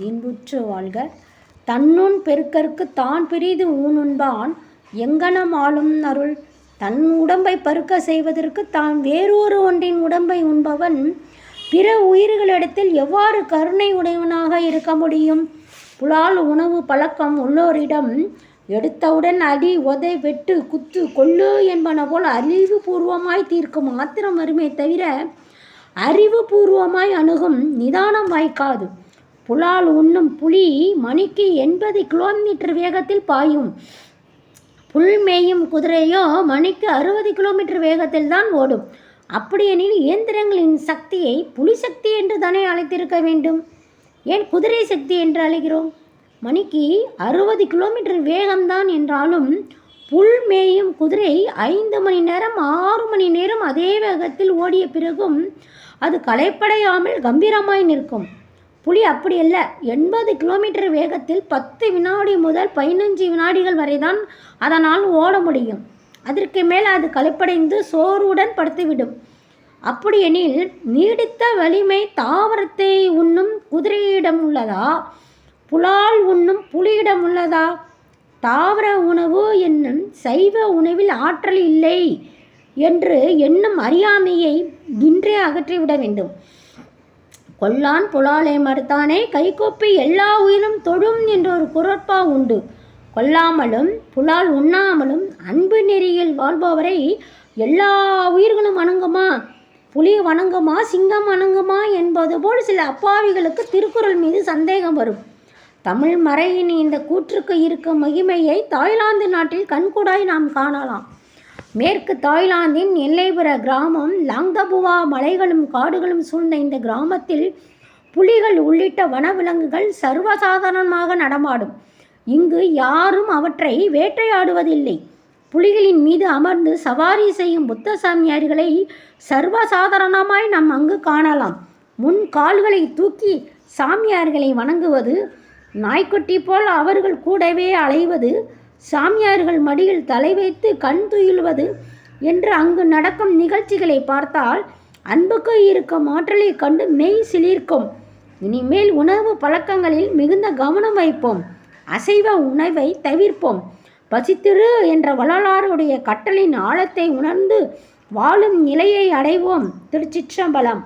இன்புற்று வாழ்க. தன்னுன் பெருக்கற்கு தான் பிறிது ஊனுண்பான். எங்கனம் ஆளும் அருள். தன் உடம்பை பருக்க செய்வதற்கு தான் வேறொரு ஒன்றின் உடம்பை உண்பவன். பிற உயிர்களிடத்தில் எவ்வாறு கருணை உடையவனாக இருக்க முடியும்? புலால் உணவு பழக்கம் உள்ளோரிடம் எடுத்தவுடன் அடி உதை வெட்டு குத்து கொள்ளு என்பன போல் அறிவுபூர்வமாய் தீர்க்கும் ஆத்திரம் வருமே தவிர அறிவுபூர்வமாய் அணுகும் நிதானம் வாய்க்காது. புலால் உண்ணும் புலி மணிக்கு எண்பது கிலோமீட்டர் வேகத்தில் பாயும். புல் மேயும் குதிரையோ மணிக்கு அறுபது கிலோமீட்டர் வேகத்தில் தான் ஓடும். அப்படியெனில் இயந்திரங்களின் சக்தியை புலி சக்தி என்று தானே அழைத்திருக்க வேண்டும்? ஏன் குதிரை சக்தி என்று அழைக்கிறோம்? மணிக்கு அறுபது கிலோமீட்டர் வேகம்தான் என்றாலும் புல் மேயும் குதிரை ஐந்து மணி நேரம் ஆறு மணி நேரம் அதே வேகத்தில் ஓடிய பிறகும் அது களைப்படையாமல் கம்பீரமாய் நிற்கும். புலி அப்படி அல்ல. எண்பது கிலோமீட்டர் வேகத்தில் பத்து வினாடி முதல் பதினஞ்சு வினாடிகள் வரை தான் அதனால் ஓட முடியும். அதற்கு மேல் அது களைப்படைந்து சோர்வுடன் படுத்துவிடும். அப்படியெனில் நீடித்த வலிமை தாவரத்தை உண்ணும் குதிரையிடம் உள்ளதா? புலால் உண்ணும் புலியிடம் உள்ளதா? தாவர உணவு என்னும் சைவ உணவில் ஆற்றல் இல்லை என்று என்னும் அறியாமையை இன்றே அகற்றிவிட வேண்டும். கொல்லான் புலாலை மறுத்தானே கைகொப்பி எல்லா உயிரும் தொடும் என்ற ஒரு குரட்பா உண்டு. கொல்லாமலும் புலால் உண்ணாமலும் அன்பு நெறியில் வாழ்பவரை எல்லா உயிர்களும் வணங்குமா? புலி வணங்குமா? சிங்கம் வணங்குமா? என்பது போல் சில அப்பாவிகளுக்கு திருக்குறள் மீது சந்தேகம் வரும். தமிழ் மறையின் இந்த கூற்றுக்கு இருக்கும் மகிமையை தாய்லாந்து நாட்டில் கண்கூடாய் நாம் காணலாம். மேற்கு தாய்லாந்தின் எல்லைப்புற கிராமம் லங்கபுவா மலைகளும் காடுகளும் சூழ்ந்த இந்த கிராமத்தில் புலிகள் உள்ளிட்ட வனவிலங்குகள் சர்வசாதாரணமாக நடமாடும். இங்கு யாரும் அவற்றை வேட்டையாடுவதில்லை. புலிகளின் மீது அமர்ந்து சவாரி செய்யும் புத்த சாமியார்களை சர்வசாதாரணமாய் நாம் அங்கு காணலாம். முன் கால்களை தூக்கி சாமியார்களை வணங்குவது நாய்க்குட்டி போல் அவர்கள் கூடவே அலைவது சாமியார்கள் மடியில் தலை வைத்து கண் துயில்வது என்று அங்கு நடக்கும் நிகழ்ச்சிகளை பார்த்தால் அன்புக்கு இருக்கும் ஆற்றலை கண்டு மெய் சிலிர்க்கும். இனிமேல் உணவு பழக்கங்களில் மிகுந்த கவனம் வைப்போம். அசைவ உணவை தவிர்ப்போம். பசித்திரு என்ற வள்ளலாருடைய கட்டளின் ஆழத்தை உணர்ந்து வாழும் நிலையை அடைவோம். திருச்சிற்றம்பலம்.